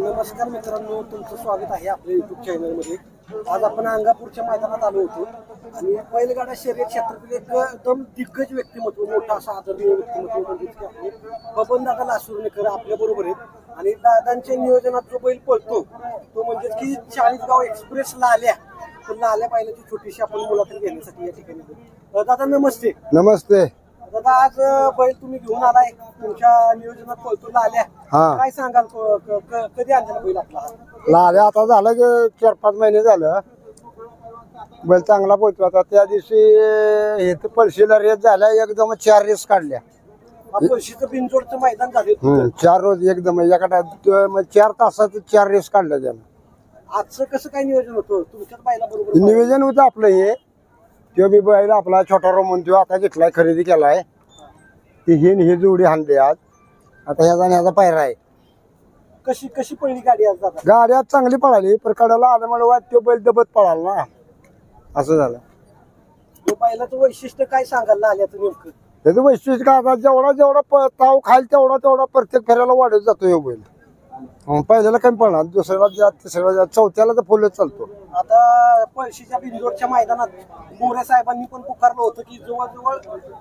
नमस्कार मित्रांनो तुमचं स्वागत आहे आपल्या युट्यूब चॅनलमध्ये आज आपण अंगापूरच्या मैदानात आलो होतो आणि बैलगाडा शर्यत क्षेत्रातील एक एकदम दिग्गज व्यक्तिमत्व मोठा असं आदरणीय व्यक्तिमत्व म्हणजे की आपले दादा लासूरनेकर आपल्या बरोबर आहेत. आणि दादांच्या नियोजनात जो बैल पळतो तो म्हणजे की चाळीसगाव एक्सप्रेस लाल्या. तर लाल्या बैलाची छोटीशी आपण मुलाखत घेण्यासाठी या ठिकाणी दादा नमस्ते. नमस्ते. आज बैल तुम्ही घेऊन आलाय. तुमच्या नियोजनात पळतो लाल्या हा. काय सांगाल क- क- क- कधी आणला बैल आपला? लाल्या आता झालं की चार पाच महिने झालं. बैल चांगला पोहोचतो आता त्या दिवशी हे तर पळशीला रेस झाल्या एकदम चार रेस काढल्या. पळशीचं बिनजोडचं मैदान झाले हम्म, चार रोज एकदम एका टा- मग चार तासात चार रेस काढल्या त्यानं. आजचं कसं काय नियोजन होतं? तुमच्याच बैला बरोबर निवेदन होतं आपलं हे. तो बी बैल आपला छोटा रोमन तो आता घेतलाय खरेदी केलाय. ती ही न ही जोडी हाणली आज. आता ह्याचा आणि ह्याचा पायरा आहे. कशी कशी पळली गाडी आज दादा? गाडी आज चांगली पळाली पण कडाला आलं मला वाट तो बैल दबत पळाला ना. असं झालं. बैलाचं वैशिष्ट्य काय सांगाल लाल्याचं नेमकं? त्याचं वैशिष्ट्य काय? आता जेवढा जेवढा प- ताव खाईल तेवढा तेवढा प्रत्येक फेऱ्याला वाढत जातो हे बैल. अं, पहिल्याला कमी पडणार दुसऱ्याला ज्या तिसऱ्याला ज्या चौथ्याला तर फुलच चालतो. आता पळशीच्या बिनजोडच्या मैदानात मोरे साहेबांनी पण पुकारलं होतं की जवळजवळ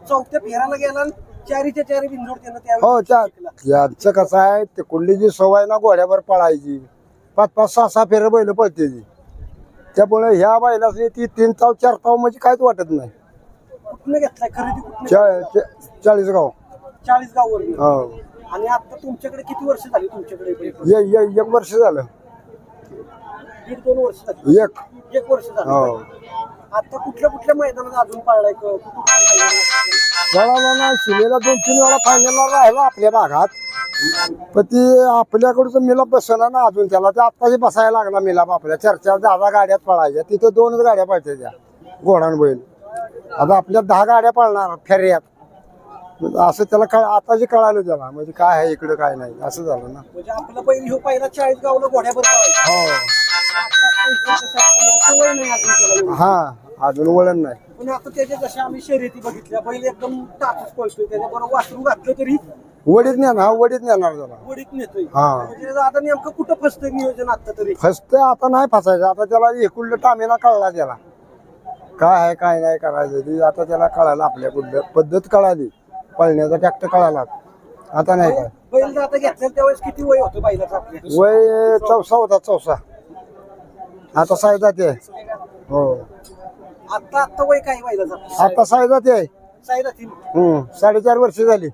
चौथ्या फेरायला गेला आणि चारीच्या चारी त्यानं हो त्या त्यावेळी यांचं कसं आहे ते कुठली जी सवय ना घोड्यावर पळायची. पाच पाच सहा सहा फेरं बैल पळते ती. त्यामुळे ह्या बैलाची ती तीन ताव चार ताव म्हणजे काहीच वाटत नाही. कुठनं घेतलाय? खरेदी कुठनं चा- चा- चाळीस गाव. चाळीस गाववर. हो. आणि आता तुमच्याकडे किती वर्ष झाली तुमच्याकडे बैल? ये- ये- एक वर्ष झालं. दीड दोन वर्ष झाली. एक. एक वर्ष झालं. हो. आता कुठल्या कुठल्या मैदानात अजून पाळलाय क- कुठं कुठं पाळलाय? पळाला ना शिलेला दोन तीन वेळा फायनलला राहिला आपल्या भागात. पण ती आपल्याकडचं मिलाप बसना ना अजून त्याला. ते आत्ताही बसायला लागला मिलाप आपल्या चार चार दहा गाड्यात पळायच्या. तिथं दोनच गाड्या पळत्या त्या घोडान बैल. आता आपल्या दहा गाड्या पळणार फेऱ्यात. असं त्याला कळ आताची कळालं त्याला. म्हणजे काय आहे इकडं काय नाही. असं झालं ना. म्हणजे आपला ह्यो पहिला चाळीस गावला घोड्यावर हो. आता सवय नाही अजून त्याला एवढी. हा अजून वळण नाही. पण आता त्याच्या जशा आम्ही शर्यती बघितल्या बैल एकदम टाकूच पळतोय त्याच्याबरोबर वासरू घातलं तरी वडीत नेणार हा वडीत नेणार त्याला वडीत नेतोय. हा. म्हणजे आता नेमकं कुठं फसतंय नियोजन आता तरी? फसत आता नाही फसायचं आता त्याला एकुललं टामेना कळला त्याला. काय आहे काय नाही करायचं ते आता त्याला कळालं आपल्या कुठलं पद्धत कळाली पळण्याचा ट्रॅक्टर कळाला. आता नाही काय बैल आता घेतल्या त्यावेळेस किती वय होतं बैलाचं आपल्या? वय चौसा होता चौसा. आता सायदा ते हो. आता आता वय काय आपलं? आता सायदा ते साईदा तीन हम्म. साडेचार वर्ष झाली.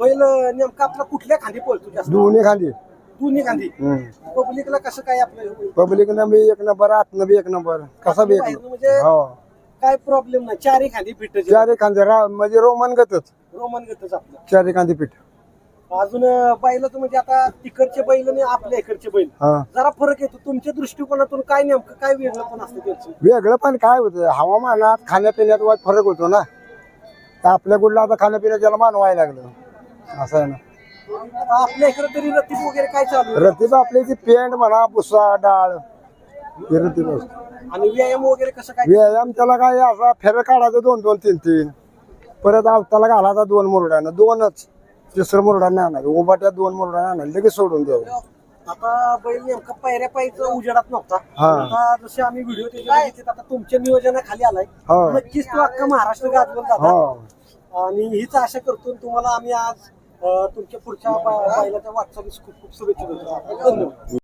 बैल नेमका आपला कुठल्या खांदी पळतो जास्त? दोन्ही खाली दोन्ही खांदी. हम्म. पब्लिकला कसं काय आपलं पब्लिक न बी एक नंबर बी एक नंबर. कसा बी एक नंबर म्हणजे हो. काय प्रॉब्लेम नाही. चारी खांदी फिट चारी खांदे रा म्हणजे रोमन गतच. रोमन घेतच आपलं. चारी खांदी पीठ. अजून बैलाचं म्हणजे आता तिकडचे बैल आणि आपल्या इकडचे बैल. हा. जरा फरक येतो. तुमच्या दृष्टिकोनातून काय नेमकं काय वेगळं पण असतं त्यांचं? वेगळं पण काय होतं? हवामानात खाण्यापिण्यात वाद फरक होतो ना. तर आपल्या कुठला आता खाण्यापिण्यात त्याला मानवायला लागलं. असं आहे ना. आता आपल्या इकडे तरी रतीब वगैरे काय चालू आहे? रतीब आपली ती पेंट म्हणा पुसा डाळ हे रतीब असतं. आणि व्यायाम वगैरे कसं काय? व्यायाम त्याला काय असा फेर काढायचं दोन दोन तीन तीन. परत आवताला घालायचा दोन मुरड्यानं. दोनच. तिसरं मुरडानं आणायचं उभाट्यात दोन मुरड्यानं आणायचं लगेच सोडून द्यावं. आता बैल नेमका पायऱ्या पायचं उजेडात नव्हता. हा. आता जसे आम्ही व्हिडिओ आता तुमच्या नियोजनाखाली आलाय. हो. नक्कीच तो अख्खा महाराष्ट्र गाजवत जातात. हो. आणि हीच आशा करतो तुम्हाला आम्ही आज अं, तुमच्या पुढच्या ब- बैलाच्या वाटचालीस खूप खूप शुभेच्छा देतो. धन्यवाद.